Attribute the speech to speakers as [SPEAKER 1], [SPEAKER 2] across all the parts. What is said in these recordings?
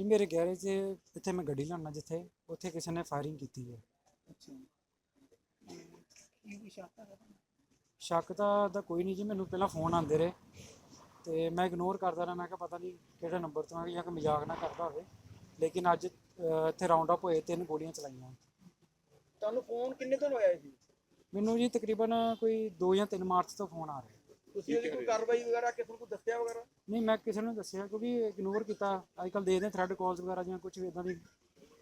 [SPEAKER 1] ਜੀ ਮੇਰੇ ਗੈਰੇਜ ਇੱਥੇ ਮੈਂ ਗੱਡੀ ਲਾਉਣਾ ਜਿੱਥੇ ਉੱਥੇ ਕਿਸੇ ਨੇ ਫਾਇਰਿੰਗ ਕੀਤੀ ਹੈ।
[SPEAKER 2] ਅੱਛਾ। ਕੀ ਕੀ ਸ਼ੱਕ ਹੈ?
[SPEAKER 1] ਸ਼ੱਕ ਤਾਂ ਦਾ ਕੋਈ ਨਹੀਂ ਜੀ ਮੈਨੂੰ ਪਹਿਲਾਂ ਫੋਨ ਆਉਂਦੇ ਰਹੇ ਤੇ ਮੈਂ ਇਗਨੋਰ ਕਰਦਾ ਰਿਹਾ ਮੈਂ ਕਿਹਾ ਪਤਾ ਨਹੀਂ ਕਿਹੜੇ ਨੰਬਰ ਤੋਂ ਹੈ ਜਾਂ ਕਿ ਮਜ਼ਾਕ ਨਾ ਕਰਦਾ ਹੋਵੇ ਲੇਕਿਨ ਅੱਜ ਇੱਥੇ ਰਾਉਂਡ ਅਪ ਹੋਏ ਤਿੰਨ ਗੋਲੀਆਂ ਚਲਾਈਆਂ।
[SPEAKER 2] ਤੁਹਾਨੂੰ ਫੋਨ ਕਿੰਨੇ ਦਿਨ ਹੋਇਆ ਸੀ
[SPEAKER 1] ਮੈਨੂੰ ਜੀ ਤਕਰੀਬਨ ਕੋਈ 2 ਜਾਂ 3 ਮਾਰਚ ਤੋਂ ਫੋਨ ਆ ਰਿਹਾ।
[SPEAKER 2] ਤੁਸੀਂ ਇਹਦੀ ਕੋਈ ਕਾਰਵਾਈ ਵਗੈਰਾ ਕਿਸੇ ਨੂੰ ਕੋਈ ਦੱਸਿਆ ਵਗੈਰਾ?
[SPEAKER 1] ਨਹੀਂ ਮੈਂ ਕਿਸੇ ਨੂੰ ਦੱਸਿਆ ਕਿਉਂਕਿ ਇਗਨੋਰ ਕੀਤਾ। ਅੱਜ ਕੱਲ ਦੇਖਦੇ ਥ੍ਰੈਡ ਕਾਲਸ ਵਗੈਰਾ ਜਾਂ ਕੁਝ ਵੀ ਇਦਾਂ ਦੀ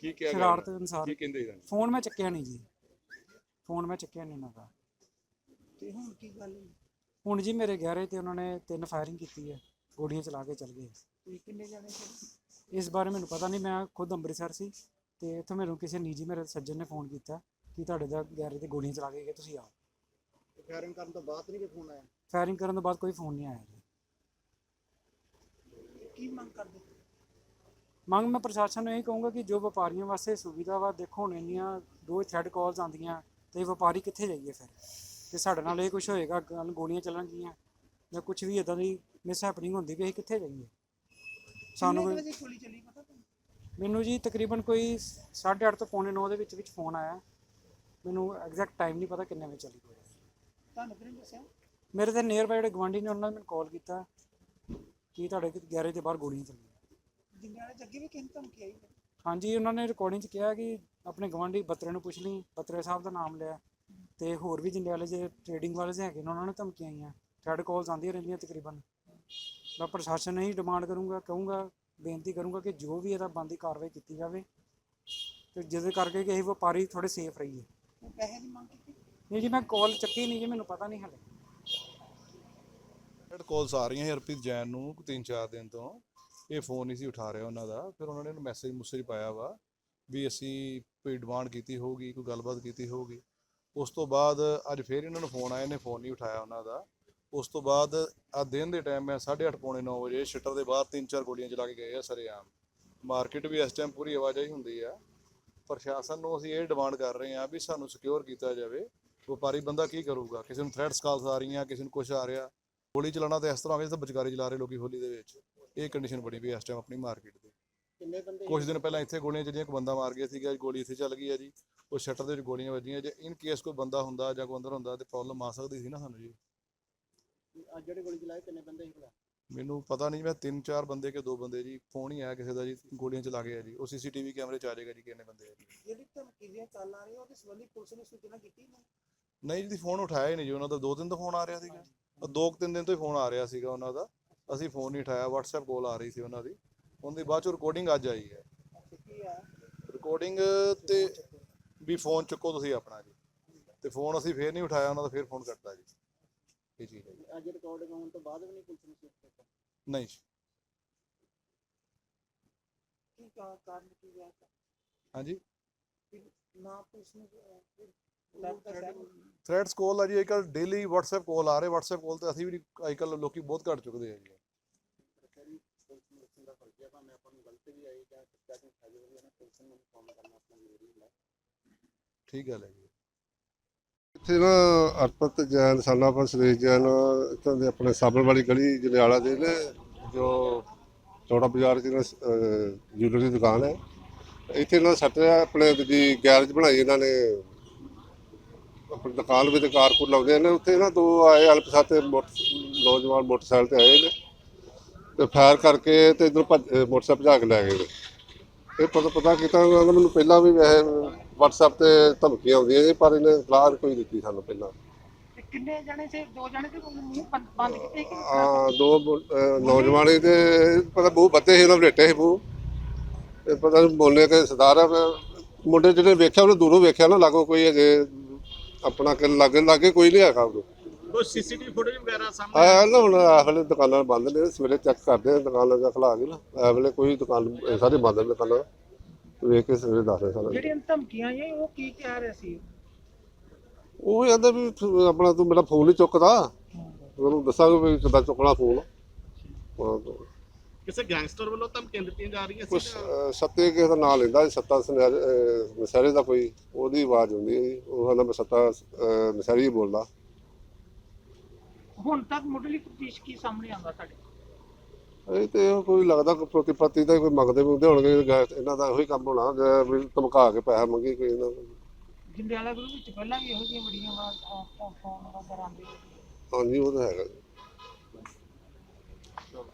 [SPEAKER 3] ਕੀ ਕਿਹਾ ਗਿਆ
[SPEAKER 1] ਸ਼ਰਾਰਤ? ਅਨੁਸਾਰ
[SPEAKER 3] ਕੀ ਕਹਿੰਦੇ ਇਹਨਾਂ
[SPEAKER 1] ਫੋਨ ਮੈਂ ਚੱਕਿਆ ਨਹੀਂ ਜੀ। ਫੋਨ ਮੈਂ ਚੱਕਿਆ ਨਹੀਂ ਉਹਨਾਂ ਦਾ।
[SPEAKER 2] ਤੇ ਹੁਣ ਕੀ ਗੱਲ ਹੋਈ?
[SPEAKER 1] ਹੁਣ ਜੀ ਮੇਰੇ ਗੈਰੇਜ ਤੇ ਉਹਨਾਂ ਨੇ ਤਿੰਨ ਫਾਇਰਿੰਗ ਕੀਤੀ ਹੈ। ਗੋਲੀਆਂ ਚਲਾ ਕੇ ਚਲ ਗਏ।
[SPEAKER 2] ਤੁਸੀਂ ਕਿੰਨੇ ਜਾਣੇ ਸੀ?
[SPEAKER 1] ਇਸ ਬਾਰੇ ਮੈਨੂੰ ਪਤਾ ਨਹੀਂ ਮੈਂ ਖੁਦ ਅੰਮ੍ਰਿਤਸਰ ਸੀ ਤੇ ਇੱਥੋਂ ਮੈਨੂੰ ਕਿਸੇ ਨਿੱਜੀ ਮੇਰੇ ਸੱਜਣ ਨੇ ਫੋਨ ਕੀਤਾ ਕਿ ਤੁਹਾਡੇ ਦਾ ਗੈਰੇਜ ਤੇ ਗੋਲੀਆਂ ਚਲਾ ਕੇ ਗਏ ਤੁਸੀਂ ਆਓ।
[SPEAKER 2] ਫਾਇਰਿੰਗ ਕਰਨ ਤੋਂ ਬਾਅਦ ਨਹੀਂ ਕੋਈ ਫੋਨ ਆਇਆ?
[SPEAKER 1] ਫਾਇਰਿੰਗ ਕਰਨ ਤੋਂ ਬਾਅਦ ਕੋਈ ਫੋਨ ਨਹੀਂ ਆਇਆ ਜੀ।
[SPEAKER 2] ਕੀ ਮੰਗ ਕਰਦੇ?
[SPEAKER 1] ਮੰਗ ਮੈਂ ਪ੍ਰਸ਼ਾਸਨ ਨੂੰ ਇਹ ਕਹੂੰਗਾ ਕਿ ਜੋ ਵਪਾਰੀਆਂ ਵਾਸਤੇ ਸੁਵਿਧਾ ਵਾ ਦੇਖੋ ਹੁਣ ਇੰਨੀਆਂ ਰੋਜ਼ ਥ੍ਰੈਡ ਕਾਲਸ ਆਉਂਦੀਆਂ ਤੇ ਵਪਾਰੀ ਕਿੱਥੇ ਜਾਈਏ ਫਿਰ? ਜੇ ਸਾਡੇ ਨਾਲ ਇਹ ਕੁਝ ਹੋਏਗਾ ਕੱਲ ਗੋਲੀਆਂ ਚੱਲਣਗੀਆਂ ਜਾਂ ਕੁਝ ਵੀ ਇਦਾਂ ਦੀ ਮਿਸ ਹੈਪਨਿੰਗ ਹੁੰਦੀ ਵੀ ਅਸੀਂ ਕਿੱਥੇ ਜਾਈਏ? ਸਾਨੂੰ ਕੋਈ-
[SPEAKER 2] ਗੋਲੀ ਚੱਲੀ ਪਤਾ
[SPEAKER 1] ਮੈਨੂੰ ਜੀ ਤਕਰੀਬਨ ਕੋਈ 8:30 ਤੋਂ ਪੌਣੇ 9 ਦੇ ਵਿੱਚ ਵਿੱਚ ਫੋਨ ਆਇਆ। ਮੈਨੂੰ ਐਗਜ਼ੈਕਟ ਟਾਈਮ ਨਹੀਂ ਪਤਾ ਕਿੰਨੇ ਵਜੇ ਚੱਲੀ ਗੋਲੀ।
[SPEAKER 2] ਤੁਹਾਨੂੰ ਕਿਹਨੇ ਦੱਸਿਆ?
[SPEAKER 1] ਮੇਰੇ ਤੇ ਨੀਅਰ ਬਾਈ ਜਿਹੜੇ ਗਵਾਂਢੀ ਨੇ ਉਹਨਾਂ ਨੇ ਮੈਨੂੰ ਕਾਲ ਕੀਤਾ ਕਿ ਤੁਹਾਡੇ ਗੈਰੇਜ ਦੇ ਬਾਹਰ ਗੋਲੀਆਂ ਚੱਲੀਆਂ।
[SPEAKER 2] ਜਿੰਨੇ ਵਾਲੇ ਜੱਗੀ ਵੀ ਕਿੰਨ ਧਮਕੀ ਆਈ
[SPEAKER 1] ਹਾਂਜੀ ਉਹਨਾਂ ਨੇ ਰਿਕਾਰਡਿੰਗ 'ਚ ਕਿਹਾ ਕਿ ਆਪਣੇ ਗਵਾਂਢੀ ਬੱਤਰੇ ਨੂੰ ਪੁੱਛ ਲਈ ਬੱਤਰੇ ਸਾਹਿਬ ਦਾ ਨਾਮ ਲਿਆ ਤੇ ਹੋਰ ਵੀ ਜਿੰਨੇ ਵਾਲੇ ਜੇ ਟ੍ਰੇਡਿੰਗ ਵਾਲੇ ਜੇ ਹੈਗੇ ਨੇ ਉਹਨਾਂ ਨੇ ਧਮਕੀਆਂ ਆਈਆਂ। ਥ੍ਰੈਡ ਕਾਲਸ ਆਉਂਦੀਆਂ ਰਹਿੰਦੀਆਂ ਤਕਰੀਬਨ। ਮੈਂ ਪ੍ਰਸ਼ਾਸਨ ਨੂੰ ਹੀ ਡਿਮਾਂਡ ਕਰੂੰਗਾ ਕਹੂੰਗਾ ਬੇਨਤੀ ਕਰੂੰਗਾ ਕਿ ਜੋ ਵੀ ਇਹਦਾ ਬੰਦੀ ਕਾਰਵਾਈ ਕੀਤੀ ਜਾਵੇ ਤੇ ਜਿਹਦੇ ਕਰਕੇ ਕਿ ਇਹ ਵਪਾਰੀ ਥੋੜੇ ਸੇਫ ਰਹੀਏ।
[SPEAKER 2] ਉਹ ਪੈਸੇ ਦੀ ਮੰਗ ਕੀਤੀ?
[SPEAKER 1] ਨਹੀਂ ਜੀ, ਮੈਂ ਕਾਲ ਚੱਕੀ ਨਹੀਂ ਜੀ, ਮੈਨੂੰ ਪਤਾ ਨਹੀਂ ਹਲੇ।
[SPEAKER 3] ਰੈਡ ਕਾਲਸ ਆ ਰਹੀਆਂ ਸੀ ਹਰਪ੍ਰੀਤ ਜੈਨ ਨੂੰ ਤਿੰਨ ਚਾਰ ਦਿਨ ਤੋਂ। ਇਹ ਫੋਨ ਨਹੀਂ ਸੀ ਉਠਾ ਰਿਹਾ ਉਹਨਾਂ ਦਾ। ਫਿਰ ਉਹਨਾਂ ਨੇ ਮੈਸੇਜ ਮੁਸੇਜ ਪਾਇਆ ਵਾ ਵੀ ਅਸੀਂ ਕੋਈ ਡਿਮਾਂਡ ਕੀਤੀ ਹੋਊਗੀ, ਕੋਈ ਗੱਲਬਾਤ ਕੀਤੀ ਹੋਊਗੀ। ਉਸ ਤੋਂ ਬਾਅਦ ਅੱਜ ਫੇਰ ਇਹਨਾਂ ਨੂੰ ਫੋਨ ਆਇਆ ਨੇ ਫੋਨ ਨਹੀਂ ਉਠਾਇਆ ਉਹਨਾਂ ਦਾ। ਉਸ ਤੋਂ ਬਾਅਦ ਆ ਦਿਨ ਦੇ ਟਾਈਮ ਮੈਂ 8:30 ਪੌਣੇ 9 ਵਜੇ ਸ਼ਟਰ ਦੇ ਬਾਹਰ ਤਿੰਨ ਚਾਰ ਗੋਲੀਆਂ ਚਲਾ ਕੇ ਗਏ ਆ ਸਰੇਆਮ। ਮਾਰਕੀਟ ਵੀ ਇਸ ਟਾਈਮ ਪੂਰੀ ਆਵਾਜਾਈ ਹੁੰਦੀ ਆ। ਪ੍ਰਸ਼ਾਸਨ ਨੂੰ ਅਸੀਂ ਇਹ ਡਿਮਾਂਡ ਕਰ ਰਹੇ ਹਾਂ ਵੀ ਸਾਨੂੰ ਸਿਕਿਉਰ ਕੀਤਾ ਜਾਵੇ। ਵਪਾਰੀ ਬੰਦਾ ਕੀ ਕਰੂਗਾ? ਕਿਸੇ ਨੂੰ ਥ੍ਰੈਟਸ ਕਾਲਸ ਆ ਰਹੀਆਂ ਕਿਸੇ ਨੂੰ ਕੁਝ ਆ ਰਿਹਾ। ਗੋਲੀ ਚਲਾਉਣਾ ਤਾਂ ਇਸ ਤਰ੍ਹਾਂ ਹੋਵੇ ਜਿਵੇਂ ਬਚਕਾਰੇ ਚਲਾ ਰਹੇ ਲੋਕੀ ਹੋਲੀ ਦੇ ਵਿੱਚ। ਇਹ ਕੰਡੀਸ਼ਨ ਬਣੀ ਵੀ ਇਸ ਟਾਈਮ ਆਪਣੀ ਮਾਰਕੀਟ ਦੀ।
[SPEAKER 2] ਕਿੰਨੇ ਬੰਦੇ
[SPEAKER 3] ਕੁਝ ਦਿਨ ਪਹਿਲਾਂ ਇੱਥੇ ਗੋਲੀਆਂ ਚੱਲੀਆਂ ਇੱਕ ਬੰਦਾ ਮਾਰ ਗਿਆ ਸੀਗਾ ਗੋਲੀ ਇੱਥੇ ਚੱਲ ਗਈ ਹੈ ਜੀ। ਉਹ ਸ਼ਟਰ ਦੇ ਵਿੱਚ ਗੋਲੀਆਂ ਵੱਜੀਆਂ। ਜੇ ਇਨ ਕੇਸ ਕੋਈ ਬੰਦਾ ਹੁੰਦਾ ਜਾਂ ਕੋਈ ਅੰਦਰ ਹੁੰਦਾ ਤੇ ਪ੍ਰੋਬਲਮ ਆ ਸਕਦੀ ਸੀ ਨਾ ਸਾਨੂੰ ਜੀ।
[SPEAKER 2] ਅੱਜ ਜਿਹੜੇ ਗੋਲੀ ਚਲਾਏ ਕਿੰਨੇ ਬੰਦੇ ਸੀ ਭਲਾ
[SPEAKER 3] ਮੈਨੂੰ ਪਤਾ ਨਹੀਂ ਮੈਂ ਤਿੰਨ ਚਾਰ ਬੰਦੇ ਕਿ ਦੋ ਬੰਦੇ ਜੀ। ਫੋਨ ਹੀ ਆਇਆ ਕਿਸੇ ਦਾ ਜੀ ਗੋਲੀਆਂ ਚਲਾ ਗਏ ਆ ਜੀ। ਉਹ ਸੀਸੀਟੀਵੀ ਕੈਮਰੇ ਚ ਆ ਜਾਏਗਾ ਜੀ ਕਿੰਨੇ ਬੰਦੇ ਆ ਜੀ।
[SPEAKER 2] ਜਿਹੜੀ ਧਮਕੀ ਦੀਆਂ ਆ ਰਹੀਆਂ ਉਹਦੇ ਸੰਬੰਧੀ ਪੁਲਿਸ ਨੇ ਸੂਚਨਾ ਕੀਤੀ ਨਾ
[SPEAKER 3] ਨਹੀਂ ਜੀ ਫੋਨ ਉਠਾਇਆ ਹੀ ਨਹੀਂ ਜੀ ਉਹਨਾਂ ਦਾ। ਦੋ ਦਿਨ ਤੋਂ ਫੋਨ ਆ ਰਿਹਾ ਸੀਗਾ। ਉਹ ਦੋ ਤਿੰਨ ਦਿਨ ਤੋਂ ਹੀ ਫੋਨ ਆ ਰਿਹਾ ਸੀਗਾ ਉਹਨਾਂ ਦਾ। ਅਸੀਂ ਫੋਨ ਨਹੀਂ ਉਠਾਇਆ। WhatsApp ਕਾਲ ਆ ਰਹੀ ਸੀ ਉਹਨਾਂ ਦੀ। ਉਹਦੀ ਬਾਅਦ ਚ ਰਿਕਾਰਡਿੰਗ ਅੱਜ ਆਈ ਹੈ। ਰਿਕਾਰਡਿੰਗ ਤੇ ਵੀ ਫੋਨ ਚੁੱਕੋ ਤੁਸੀਂ ਆਪਣਾ ਜੀ। ਤੇ ਫੋਨ ਅਸੀਂ ਫੇਰ ਨਹੀਂ ਉਠਾਇਆ ਉਹਨਾਂ ਦਾ ਫੇਰ ਫੋਨ ਕਰਤਾ ਜੀ। ਇਹ ਚੀਜ਼ ਹੈ ਜੀ।
[SPEAKER 2] ਅੱਜ ਰਿਕਾਰਡਿੰਗ ਹੋਣ ਤੋਂ ਬਾਅਦ ਵੀ ਨਹੀਂ ਪੁਲਿਸ ਨੇ ਦਿੱਤੀ
[SPEAKER 3] ਨਹੀਂ ਜੀ।
[SPEAKER 2] ਕੀ ਕਾ- ਕਾਰਨ ਕੀ ਹੈ
[SPEAKER 3] ਹਾਂਜੀ?
[SPEAKER 2] ਨਾ ਪੁਲਿਸ ਨੂੰ
[SPEAKER 3] ਥ੍ਰੈਡਸ ਕਾਲ ਆ ਜੀ ਅੱਜਕੱਲ ਡੇਲੀ WhatsApp ਕਾਲ ਆ ਰਹੇ। WhatsApp ਕਾਲ ਤੇ ਅਸੀਂ ਵੀ ਅੱਜਕੱਲ ਲੋਕੀ ਬਹੁਤ ਘੱਟ ਚੁੱਕਦੇ ਆ। ਜੀ ਠੀਕ ਗੱਲ ਹੈ ਜੀ।
[SPEAKER 4] ਇੱਥੇ ਨਾ ਅਰਪਤ ਜੈਨ ਸਾਨਾਪੁਰ ਸੁਰੇਸ਼ ਜੈਨ, ਇੱਥੋਂ ਦੇ ਆਪਣੇ ਸਾਬਣ ਵਾਲੀ ਗਲੀ ਜਲਿਆਲਾ ਦੇ ਨੇ, ਜੋ ਚੌੜਾ ਬਾਜ਼ਾਰ ਚ ਜੁਲਰੀ ਦੁਕਾਨ ਹੈ। ਇੱਥੇ ਨਾ ਸੱਟ ਆਪਣੇ ਦੂਜੀ ਗੈਰੇਜ ਬਣਾਈ ਇਹਨਾਂ ਨੇ। ਆਪਣੀ ਦੁਕਾਨ ਵਿੱਚ ਕਾਰ ਕੂਰ ਲਾਉਂਦੇ ਨੇ ਉੱਥੇ ਨਾ ਦੋ ਆਏ ਅਲਪਸਾਤੇ ਨੌਜਵਾਨ ਮੋਟਰਸਾਈਕਲ ਤੇ ਆਏ ਨੇ। ਤੇ ਫਾਇਰ ਕਰਕੇ ਤੇ ਇਧਰ ਮੋਟਰਸਾਈਕਲ ਭਜਾ ਕੇ ਲੈ ਗਏ ਨੇ। ਇਹ ਪਤਾ ਪਤਾ ਕੀਤਾ ਉਹਨਾਂ ਨੇ ਮੈਨੂੰ ਪਹਿਲਾਂ ਵੀ ਵੈਸੇ WhatsApp ਤੇ ਧਮਕੀਆਂ ਆਉਂਦੀਆਂ ਸੀ ਪਰ ਇਹਨੇ ਇਤਲਾਹ ਕੋਈ ਦਿੱਤੀ ਸਾਨੂੰ ਪਹਿਲਾਂ।
[SPEAKER 2] ਤੇ ਕਿੰਨੇ ਜਣੇ ਸੀ? ਦੋ ਜਣੇ ਤੇ ਮੂੰਹ ਬੰਦ ਕੀਤੇ ਕਿ
[SPEAKER 4] ਆ ਦੋ ਨੌਜਵਾਨ ਤੇ ਪਤਾ ਬਹੁਤ ਬੱਤੇ ਸੀ ਉਹਨਾਂ ਬਲੇਟੇ ਸੀ ਬਹੁਤ। ਤੇ ਪਤਾ ਬੋਲੇ ਕਿ ਸਰਦਾਰ ਮੁੰਡੇ ਜਿਹੜੇ ਵੇਖਿਆ ਉਹਨੇ ਦੂਰੋਂ ਵੇਖਿਆ ਨਾ ਲਾਗੋ ਕੋਈ ਅਜੇ ਆਪਣਾ ਕਿ ਲਾਗੇ ਲਾਗੇ ਕੋਈ ਨਹੀਂ ਹੈਗਾ ਉਹ
[SPEAKER 5] ਕੋਈ ਸੀਸੀਟੀਵੀ ਫੁਟੇਜ ਵਗੈਰਾ ਸਾਹਮਣੇ?
[SPEAKER 4] ਆਇਆ ਨਾ ਹੁਣ ਇਸ ਵੇਲੇ ਦੁਕਾਨਾਂ ਬੰਦ ਨੇ ਸਵੇਰੇ ਚੈੱਕ ਕਰਦੇ ਆ ਦੁਕਾਨਾਂ ਦਾ ਖਲਾ ਕੇ ਨਾ। ਇਸ ਵੇਲੇ ਕੋਈ ਦੁਕਾਨ ਇਹ ਸਾਰੇ ਬੰਦ ਨੇ ਦੁਕਾਨਾਂ। ਵੇਖ ਕੇ ਸਵੇਰੇ ਦੱਸਦੇ ਸਾਰਾ।
[SPEAKER 2] ਜਿਹੜੀਆਂ ਧਮਕੀਆਂ ਆਈਆਂ ਉਹ ਕੀ ਕਹਿ ਰਹੇ ਸੀ?
[SPEAKER 4] ਉਹ ਕਹਿੰਦਾ ਵੀ ਤੂੰ ਆਪਣਾ ਤੂੰ ਮੇਰਾ ਫੋਨ ਨਹੀਂ ਚੁੱਕਦਾ। ਉਹਨੂੰ ਦੱਸਾਂਗੇ ਵੀ ਕਿੱਦਾਂ ਚੁੱਕਣਾ ਫੋਨ। ਹਾਂ,
[SPEAKER 5] ਕਿਸੇ ਗੈਂਗਸਟਰ ਵੱਲੋਂ ਧਮਕੀਆਂ ਦਿੱਤੀਆਂ ਜਾ ਰਹੀਆਂ
[SPEAKER 4] ਕੁਛ
[SPEAKER 5] ਸੀ
[SPEAKER 4] ਅਹ, ਸੱਤੇ ਕਿਸੇ ਦਾ ਨਾਂ ਲੈਂਦਾ ਸੀ, ਸੱਤਾ ਅਹ, ਨਸ਼ਹਿਰੇ ਦਾ ਕੋਈ ਉਹਦੀ ਆਵਾਜ਼ ਹੁੰਦੀ ਹੈ ਜੀ। ਉਹ ਕਹਿੰਦਾ ਮੈਂ ਸੱਤਾ ਅਹ, ਨਸ਼ਹਿਰੀ ਹੀ ਬੋਲਦਾ।
[SPEAKER 2] ਹੁਣ ਤੱਕ ਮੁੱਢਲੀ ਤਫਤੀਸ਼ ਕੀ ਸਾਹਮਣੇ ਆਉਂਦਾ ਸਾਡੇ
[SPEAKER 4] ਇਹ ਤੇ ਉਹ ਕੋਈ ਲੱਗਦਾ ਕੋਈ ਪ੍ਰਤੀਪਤੀ ਦਾ ਕੋਈ ਮੰਗਦੇ ਮੁੰਗਦੇ ਹੋਣਗੇ ਗੈਸ ਇਹਨਾਂ ਦਾ ਉਹੀ ਕੰਮ ਹੋਣਾ ਜਾਂ ਵੀ ਧਮਕਾ ਕੇ ਪੈਸਾ ਮੰਗੀ ਕੋਈ ਇਹਨਾਂ ਨੂੰ।
[SPEAKER 6] ਜੰਡਿਆਲਾ ਗਰੁੱਪ ਵਿੱਚ ਪਹਿਲਾਂ ਵੀ ਇਹੋ ਜਿਹੀਆਂ ਬੜੀਆਂ ਵਾਰ ਫੋਨ ਨੰਬਰ ਆਉਂਦੇ
[SPEAKER 4] ਹਾਂਜੀ ਉਹ ਤਾਂ ਹੈਗਾ ਜੀ।